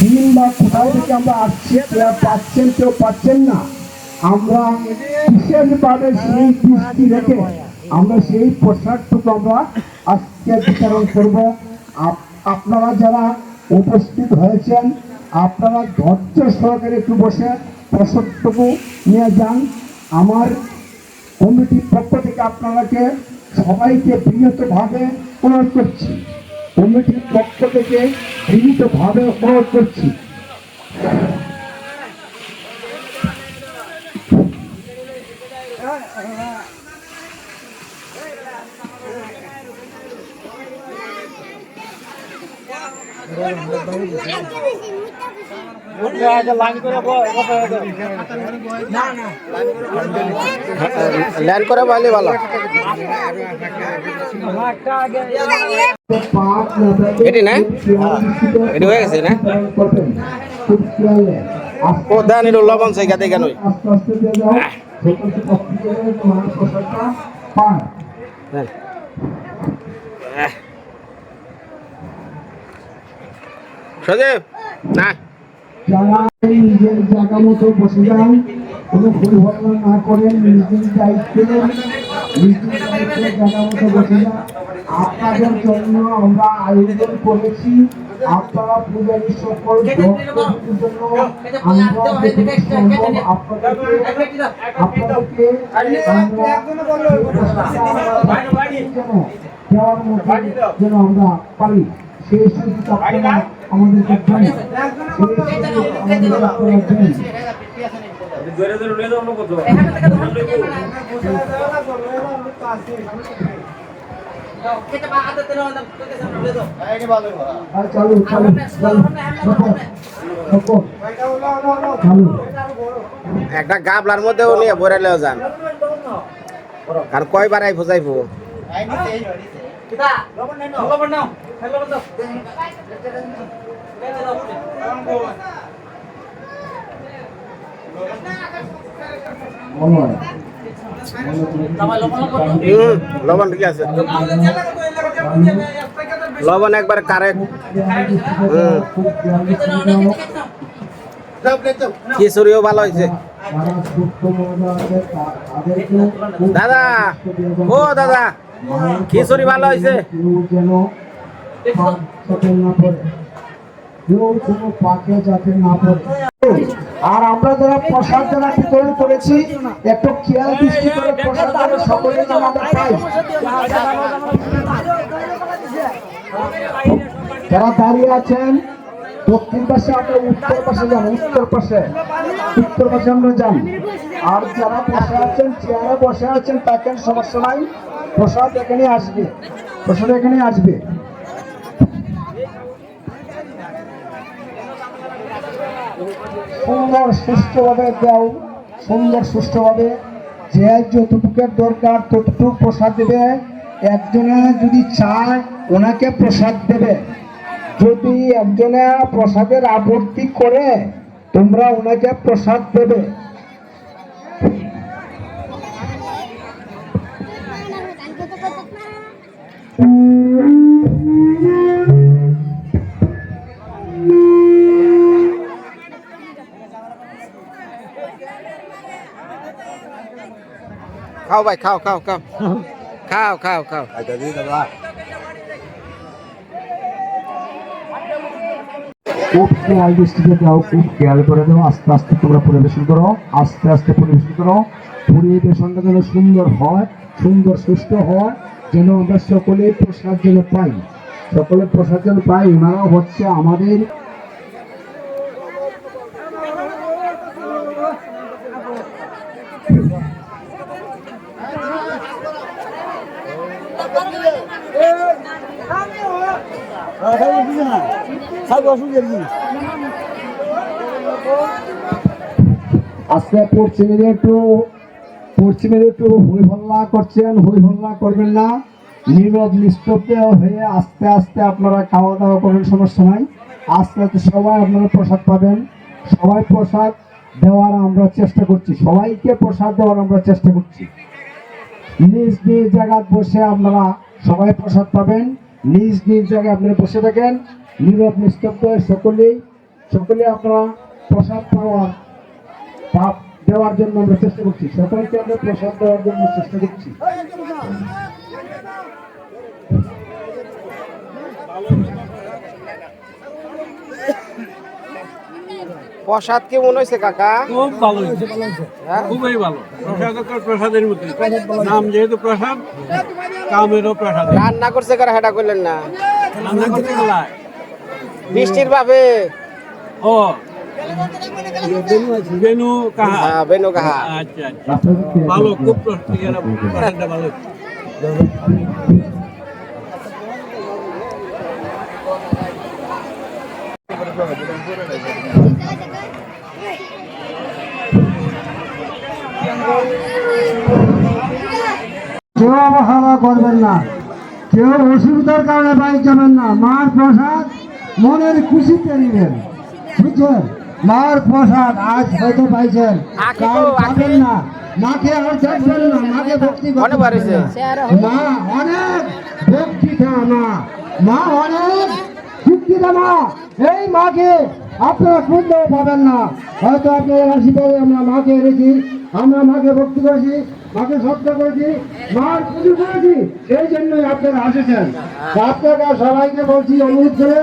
দিন বা কোথায় থেকে আমরা আসছি কেউ পাচ্ছেন কেউ পাচ্ছেন না। আমরা বিশেষভাবে সেই দৃষ্টি রেখে আমরা সেই পোশাকটুকু আমরা আজকে বিতরণ করব। আপ- আপনারা যারা উপস্থিত হয়েছেন, আপনারা ধৈর্য সহকারে একটু বসে পোশাকটুকু নিয়ে যান। আমার কমিটির পক্ষ থেকে আপনারাকে সবাইকে বিনীতভাবে অনুরোধ করছি। কমিটির পক্ষ থেকে ভাবে অনুরোধ করছি। ল্যান্ড করে ভালো। নভেম্বর এটি না? এটি হয়ে গেছে, না? দেন একটু লবণ সেই গাতে কেন সজীব, না জায়গা মতো বসে যান, কোনো ভুল ভাবনা না করেন, নিজের দায়িত্বে আপনাদের জন্য আমরা আয়োজন করেছি। আপনারা পূজারী সকল ভক্তদের জন্য আমরা আপনাদেরকে আপনাদেরকে যেন দেওয়ার মতো যেন আমরা পারি। সেই সুযোগ আপনারা আমাদেরকে দেন। সেই সুযোগ আমাদেরকে আপনারা দেন। আর চালু চালু চালু একটা গাবলার মধ্যেও নিয়ে বইরালেও যান আর কয়বার আই ফুজাইবো মনে হয় হুম লবণ ঠিক আছে লবণ একবার কারেক্ট। খিচুড়িও ভালো হয়েছে। দাদা, ও দাদা খিচুড়ি ভালো হয়েছে। কেউ যেন পাক যাতে না পড়ে। আর আমরা যারা প্রসাদ যারা বিতরণ করেছি একটু খেয়াল দৃষ্টি করে প্রসাদ যেন সকলে যেন আমরা পাই যারা দাঁড়িয়ে আছেন দক্ষিণ পাশে আমরা উত্তর পাশে যান উত্তর পাশে উত্তর পাশে আমরা যান আর যারা বসে আছেন চেয়ারে বসে আছেন তাকে সমস্যা নাই প্রসাদ এখানে আসবে প্রসাদ এখানে আসবে সুন্দর, সুষ্ঠুভাবে দাও, সুন্দর, সুষ্ঠুভাবে। যে যতটুকের দরকার ততটুকু প্রসাদ দেবে। একজনে যদি চায়, ওনাকে প্রসাদ দেবে। যদি একজনে প্রসাদের আবর্তি করে, তোমরা ওনাকে প্রসাদ দেবে। খাও ভাই খাও খাও খাও। খাও খাও খাও। খুব খেয়াল দৃষ্টিতে দাও খুব খেয়াল করে দাও আস্তে আস্তে তোমরা পরিবেশন করো আস্তে আস্তে পরিবেশন করো। পরিবেশনটা যেন সুন্দর হয় সুন্দর সুস্থ হয় যেন আমরা সকলে প্রসাদ যেন পাই। সকলে প্রসাদ যেন পাই ওনারাও হচ্ছে আমাদের আজকে পশ্চিমের একটু পশ্চিমের একটু হই হল্লা করছেন হই হল্লা করবেন না। নীরব নিস্তব্ধ হয়ে আস্তে আস্তে আপনারা খাওয়া দাওয়া করবেন, সমস্যা নাই। আস্তে আস্তে সবাই আপনারা প্রসাদ পাবেন। সবাই প্রসাদ দেওয়ার আমরা চেষ্টা করছি। সবাইকে প্রসাদ দেওয়ার আমরা চেষ্টা করছি। নিজ নিজ জায়গায় বসে আপনারা সবাই প্রসাদ পাবেন। নিজ নিজ জায়গায় আপনারা বসে থাকেন, নীরব নিস্তব্ধ সকলেই সকলে আপনারা প্রসাদ পাওয়ার পাপ দেওয়ার জন্য আমরা চেষ্টা করছি। সকলকে আমরা প্রসাদ দেওয়ার জন্য চেষ্টা করছি। প্রসাদ কেমন হয়েছে কাকা? খুব ভালো হয়েছে। হ্যাঁ? খুবই ভালো। প্রসাদ প্রসাদের মতো। নাম যেহেতু প্রসাদ কামেরও প্রসাদ। রান্না করছে কারা হেটা করলেন না? রান্না করতে গেলায় বৃষ্টির ভাবে? ও। বেনু কাহা। হ্যাঁ, বেনু কাহা। আচ্ছা আচ্ছা। ভালো খুব প্রসাদ ভালো। কেউ অবহেলা করবেন না। কেউ অসুবিধার কারণে বাইক যাবেন না। মার প্রসাদ মনের খুশিতে নেবেন। বুঝছেন মার প্রসাদ আজ হয়তো পাইছেন। কাল পাবেন না। মাকে আর দেখবেন না। মাকে ভক্তি। মা অনেক ভক্তি মা। মা অনেক শিক্ষিতা মা। এই মাকে আপনারা খুঁজলেও পাবেন না। হয়তো আপনারা আশীর্বাদে আমরা মাকে এনেছি। আমরা মাকে ভক্তি করেছি মাকে শ্রদ্ধা করেছি মার পুজো করেছি এই জন্যই আপনারা আসেছেন। তা আপনারা সবাইকে বলছি অনুরোধ করে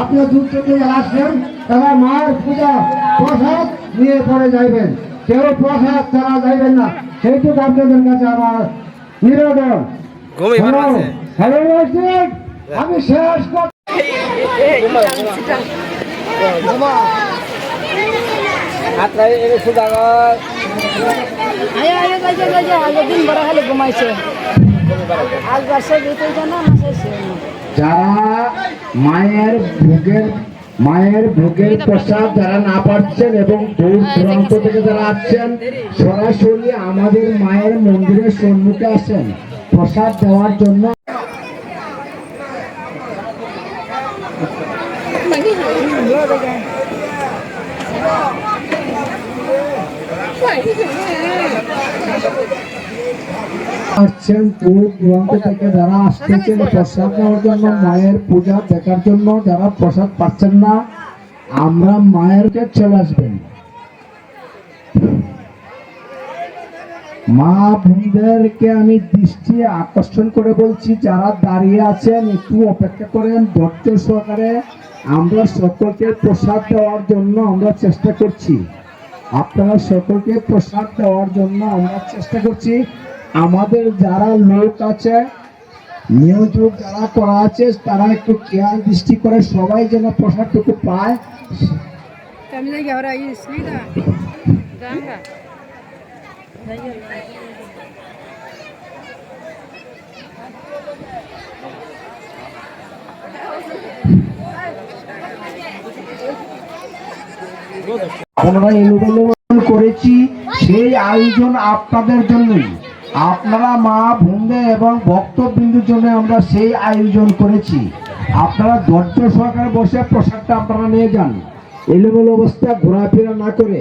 আপনারা দূর থেকে আসবেন তারা মার পূজা প্রসাদ নিয়ে পরে যাইবেন। কেউ প্রসাদ ছাড়া যাইবেন না। সেইটুকু আপনাদের কাছে আমার নিবেদন। হ্যালো পারছে হ্যালো মাস্টার, আমি শেষ কর আয়া আয়া গাইছে গাইছে আগে দিন বড় খালি ঘুমাইছে। আজ বাসে দিতে না মাসে যারা মায়ের ভোগের মায়ের ভোগের প্রসাদ যারা না পাচ্ছেন এবং দূর দূরান্ত থেকে যারা আসছেন সরাসরি আমাদের মায়ের মন্দিরের সম্মুখে আসেন। প্রসাদ দেওয়ার জন্য আসছেন দূর দূরান্ত থেকে যারা আসতেছেন, প্রসাদ নেওয়ার জন্য, মায়ের পূজা দেখার জন্য যারা প্রসাদ পাচ্ছেন না, আমরা চলে আসবেন। মা বোনদেরকে আমি দৃষ্টি আকর্ষণ করে বলছি, যারা দাঁড়িয়ে আছেন, একটু অপেক্ষা করেন, ধৈর্য সহকারে। আমরা সকলকে প্রসাদ দেওয়ার জন্য আমরা চেষ্টা করছি। আপনারা সকলকে প্রসাদ দেওয়ার জন্য আমরা চেষ্টা করছি। আমাদের যারা লোক আছে নিয়োগ যারা করা আছে, তারা একটু খেয়াল দৃষ্টি করে সবাই যেন প্রসাদটুকু পায়। También আমরা এলোমেলো করেছি, সেই আয়োজন আপনাদের জন্যই। আপনারা মা, বোনদের এবং ভক্তবৃন্দের জন্য আমরা সেই আয়োজন করেছি। আপনারা ধৈর্য সহকারে বসে প্রসাদটা আপনারা নিয়ে যান। এলোমেলো অবস্থা ঘোরাফেরা না করে।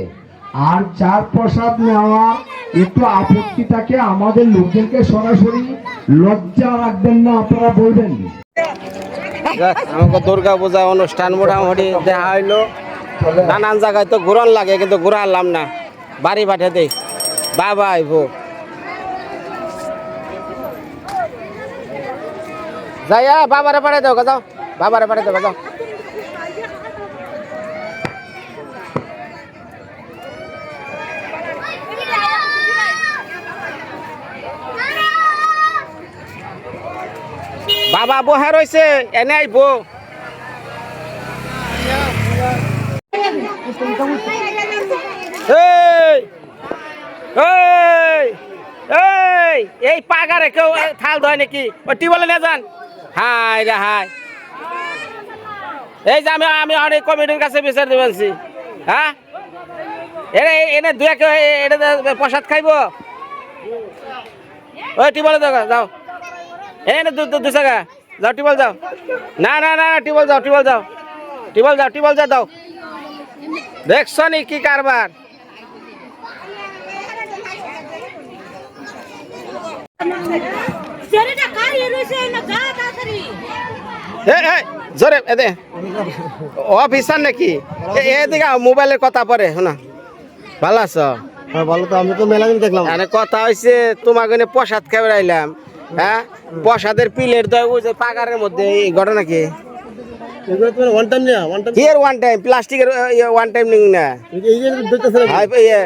আর যার প্রসাদ নেওয়ার একটু আপত্তি থাকে, আমাদের লোকজনকে সরাসরি লজ্জা রাখবেন না, আপনারা বলবেন। আমাকে দুর্গা পূজা অনুষ্ঠান মোটামুটি দেখা হইল। নানান জায়গায় তো ঘুরন লাগে কিন্তু ঘুরালাম না। বাড়ি পাঠিয়ে দেই। বাবা আইব। যাইয়া বাবারে পাঠিয়ে গো, যাও বাবারে পাঠিয়ে গো, যাও বাবা বহে রয়েছে এনে আইব। এই! এই! এই! এই পাগারে কেউ থাল ধয় নাকি? ও টিবলে নিয়ে যান। হাই রে হাই এই যে আমি আমি অনেক কমিটির কাছে বিচার দিবেনছি হ্যাঁ? এনে এনে দুয়া কেউ এটা প্রসাদ খাইব। ওই টিবলে যাও যাও। এনে দু, দু- জায়গা যাও টিবল যাও। না না না টিবল যাও টিবল যাও। টিবল যাও টিবল যা দাও দেখছ নি কি কারবার। জোরে এ অফিসার নাকি? এদিকে মোবাইলের কথা পরে শোনা। ভালো আছো? হ্যাঁ ভালো তো আমি তো মেলা দেখলাম। আরে কথা হয়েছে তোমাকে নিয়ে প্রসাদ আইলাম হ্যাঁ? প্রসাদের পিলের দয় ওই যে পাগারের মধ্যে এই ঘটনা কি? ওয়ান টাইম নেওয়া ওয়ান টাইম এর ওয়ান টাইম প্লাস্টিকের ওয়ান টাইম নিং না। এই যে দেখতেছে হাই ইয়ে,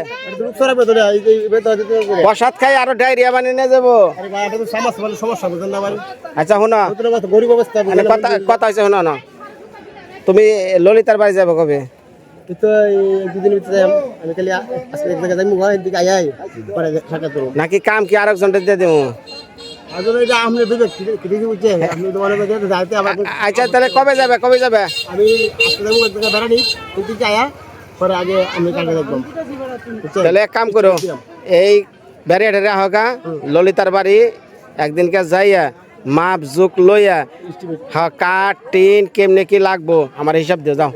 সরাবে তো এই বেতন দিতে হবে প্রসাদ খাই আরও ডায়রিয়া বানিয়ে নিয়ে যাব। আরে ভাই এটা তো সমাজ মানে সমস্যা বুঝেন না ভাই? আচ্ছা শোনো। গরিব অবস্থা মানে কথা কথা শোনো না তুমি ললিতার বাড়ি যাবে কবে? নাকি কাম কি আরেকজন দিয়ে দেবো আচ্ছা তাহলে কবে যাবে? কবে যাবে? আমি বেড়ানি কিন্তু আয়া পরে আগে আমি কালকে দেখলাম তাহলে এক কাম করো এই ব্যারিয়ার হোকা ললিতার বাড়ি একদিনকে যাইয়া মাপ জুক লইয়া হ্যাঁ কাঠ টিন কেমনে কি লাগবো? আমার হিসাব দিয়ে যাও।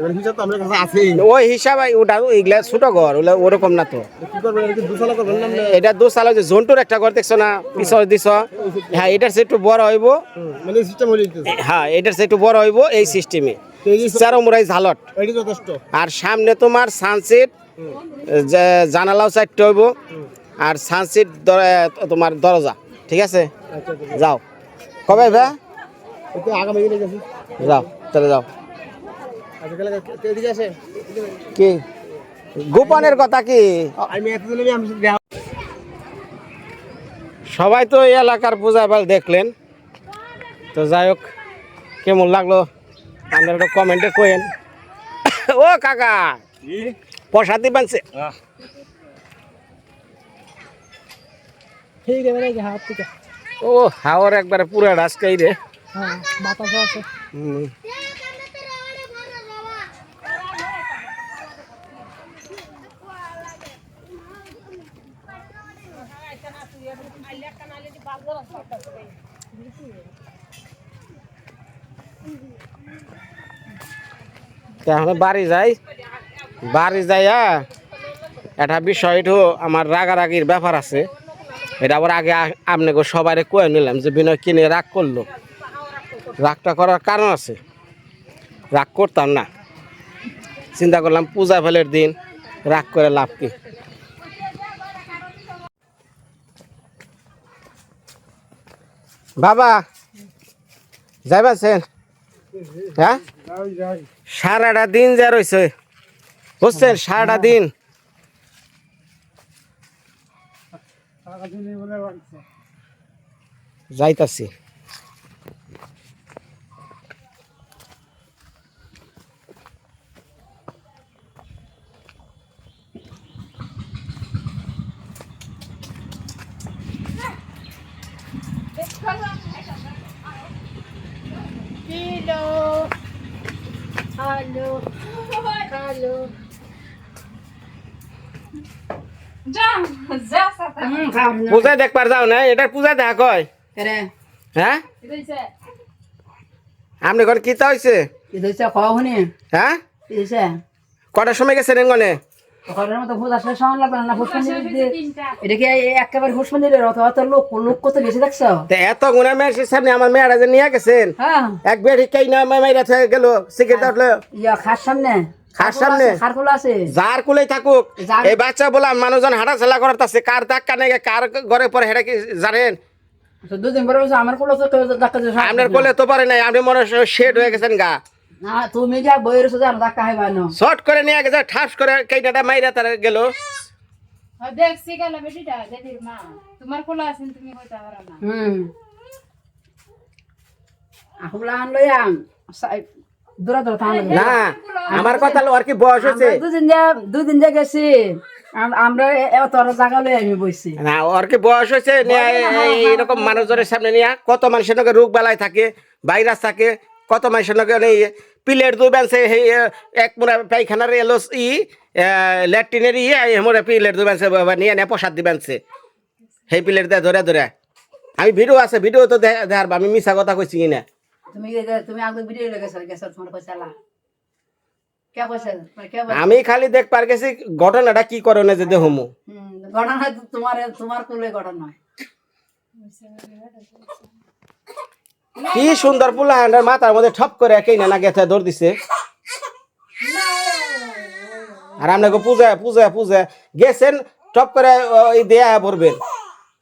ওই হিসাব ওটা ওইগুলা ছোট ঘর ওগুলা ওরকম না তো। এটা কি দুশালা করবেন না? এটা দু সাল যে জন্টুর একটা ঘর দেখছ না? পিছনে দিছ? হ্যাঁ এটার সে একটু বড় হইব। মানে হ্যাঁ এটার সে একটু বড় হইব এই সিস্টেমে চারো মুরাই ঝালট। আর সামনে তোমার সানসেট জানালাও চারটে হইব। আর সানসেট তোমার দরজা ঠিক আছে? আচ্ছা আচ্ছা। যাও। কবে এটা আগামী দিনে গেছি। যাও তাহলে যাও। আচ্ছা কে- এদিকে আসে? কি? গোপনের কথা কি? সবাই তো এই এলাকার পূজা বাল দেখলেন। তো যাই হোক কেমন লাগল? আপনারা একটু কমেন্টে কইেন ও কাকা প্রসাদ দিবেনছে ঠিক আছে ও হাওয়ার একবারে পুরা রাজকাই রে। হ্যাঁ বাতাস আছে। হুম। তা এখন বাড়ি যাই। বাড়ি যাইয়া একটা বিষয় একটু আমার রাগারাগির ব্যাপার আছে। এটা আবার আগে আপনাকে সবাই কয়ে নিলাম যে বিনয় কিনে রাগ করল? রাগটা করার কারণ আছে। রাগ করতাম না। চিন্তা করলাম পূজা ফেলের দিন, রাগ করে লাভ কি? বাবা, যাইবাছেন? হ্যাঁ? সারাটা দিন যা রয়েছে বুঝছেন? সারাটা দিন। যাইতাছি হ্যালো হ্যালো হ্যালো পূজা দেখবার যাও না এটা পূজা দেখা কয়? হ্যাঁ? আপনি ঘর কি তা হয়েছে হ্যাঁ? কটার সময় গেছেন এঙ্গনে ঘরের মতো ভূত আসলে সামান লাগবে না ফুসফুনি এটা কি একেবারে ফুসফুনি দিলে অত অত লোক লোক কত বেশি দেখছ? এত গুণা মেয়ের সামনে আমার মেয়েরা যে নিয়ে গেছেন? হ্যাঁ। এক বের হিকাই না মেয়েরা থেকে গেল সিগারেট উঠল ইয়া খার সামনে। খার সামনে? যার কুলেই থাকুক এই বাচ্চা বলা মানুষজন হাঁটা চলা করার আছে কার ধাক্কা নেই কার ঘরে পরে হেঁটে কি জানেন? পরে আমার কোলে তো কেউ আপনার কোলে তো পারে নাই আপনি মনে শেড হয়ে গেছেন গা। না তুমি যা বইয়ের সাথে আর ধাক্কা হাইবা না। শর্ট করে নিয়ে গেছে ঠাস করে কেইটাটা মাইরা তার গেল। দেখছি গেল বেটিটা দিদির মা তোমার কোলা আছেন তুমি হইতে পারো না। হুম। আহবলা আনলো দূরা দূরা থাম না আমার কথা আর কি বয়স হয়েছে? দুদিন যা দুদিন যা গেছি। আমরা জায়গা লই আমি বইছি। না ওর কি বয়স হয়েছে? মানুষজনের সামনে নিয়ে কত মানুষের নাকি রোগ বেলায় থাকে ভাইরাস থাকে কত মানুষের প্লেট দুই বেঞ্চে এক মোড়া পায়খানার এলো ই ল্যাট্রিনের ই মোড়া প্লেট দুই বেঞ্চে নিয়ে নিয়ে প্রসাদ দিবেনছে সেই প্লেট দিয়ে ধরে ধরে আমি ভিডিও আছে ভিডিও তো দেখার আমি মিছা কথা কইছি কিনা। তুমি তুমি আগে ভিডিও লেগেছো গেছো তোমার পয়সা লা কে পয়সা তোমার কে পয়সা আমি খালি দেখ পার গেছি ঘটনাটা কি করে না যে দেহমু। হুম, ঘটনা তোমার তোমার কুলে ঘটনা। কি সুন্দর পোলা হ্যান্ডার মাথার মধ্যে ঠপ করে একেই না গেছে দৌড় দিছে। আর আপনাকে পূজা পূজা পূজা। গেছেন টপ করে ওই দেয়া পড়বেন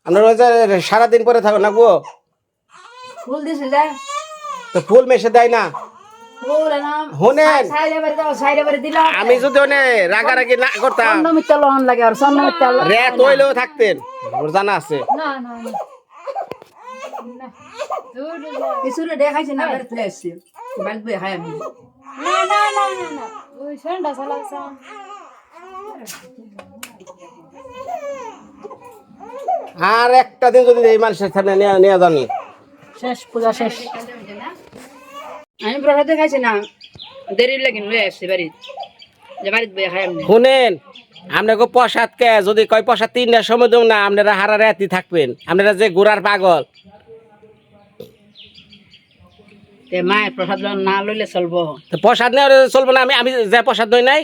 আপনার সারাদিন পরে থাকো না গো? ফুল তো ফুল মেশে দেয় না। আমি যদি ওনে রাগারাগি না করতাম। স্বর্ণ মিথ্যা আর রে তৈলেও থাকতেন। ওর জানা আছে। আর একটা দিন যদি এই মানুষের সামনে নিয়ে নিয়ে জানি। শেষ পূজা শেষ। আমি প্রসাদ খাইছি না। দেরি লাগিন লয়ে আসছি যে বাড়িত বই খাই আমি শুনেন আপনাকে প্রসাদ কে যদি কয় প্রসাদ তিনটার সময় দেব না আপনারা হারা রাতি থাকবেন। আপনারা যে ঘোরার পাগল। মায়ের প্রসাদ না লইলে চলবো। তো প্রসাদ নেওয়া চলবে না আমি আমি যে প্রসাদ নই নাই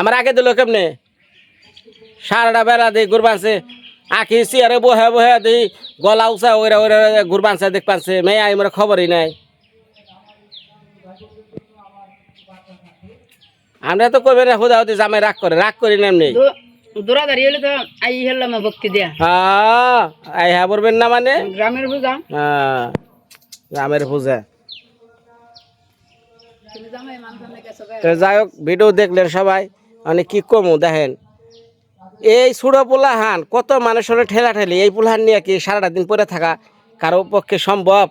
আমার আগে দিল কেমনে? সারাটা বেলা দিই ঘুরবানছে আখি চেয়ারে বহে বহে দিই গলা উঁচা ওরা ওরা ঘুরবানছে দেখ পানছে মেয়ে আমার খবরই নাই। আমরা তো করবে না হুদা হুদি জামাই রাগ করে রাগ করি না এমনি। দূরা দাঁড়িয়ে হলে তো আই হলাম ভক্তি দিয়া। হ্যাঁ আই হ্যাঁ বলবেন না মানে? গ্রামের পূজা। হ্যাঁ গ্রামের পূজা। তো যাই হোক ভিডিও দেখলেন সবাই মানে কি কমু দেখেন। এই ছোটো পোলাহান কত মানুষের ঠেলা ঠেলি এই পোলাহান নিয়ে কি সারাটা দিন পরে থাকা কারও পক্ষে সম্ভব?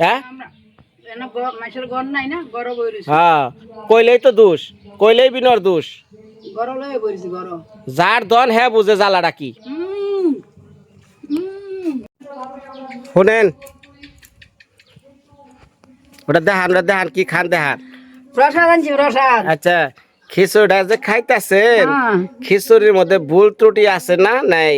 হ্যাঁ? নাই হ্যাঁ কইলেই তো দোষ। কইলেই বিনর দোষ। যার দন হ্যাঁ বুঝে জ্বালাটা কি। শুনেন। ওটা দেখান ওটা দেখান কি খান দেখান। প্রসাদ আনছি প্রসাদ। আচ্ছা খিচুড়িটা যে খাইতেছেন হ্যাঁ। খিচুড়ির মধ্যে ভুল ত্রুটি আছে না নাই?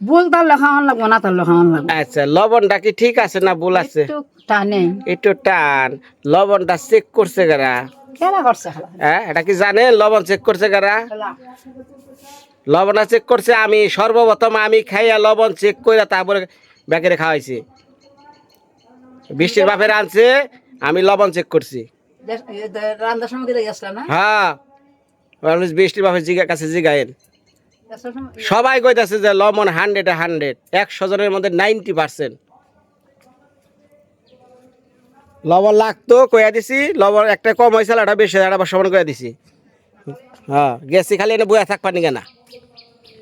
ভুল তার লাগবো না তার লাগবো। আচ্ছা লবণটা কি ঠিক আছে না ভুল আছে? একটু টানে। একটু টান লবণটা চেক করছে গারা। খেলা করছে হ্যাঁ এটা কি লবণ চেক করছে লবণটা চেক করছে আমি সর্বপ্রথম আমি খাইয়া লবণ চেক করে তারপরে ব্যাগেরে খাওয়াইছি। বৃষ্টির বাপের আনছে আমি লবণ চেক করছি। হ্যাঁ বৃষ্টির বাপের জিগা কাছে জিগায়েন সবাই কইতাছে যে লবণ হান্ড্রেড হান্ড্রেড একশো জনের মধ্যে নাইনটি পার্সেন্ট লবণ লাগতো কইয়া দিছি, লবণ একটা কম হয়েছিল একটা বেশি আবার সমান কইয়া দিছি। হ্যাঁ গেছি, খালি এনে বয়া থাকবা নিগে না?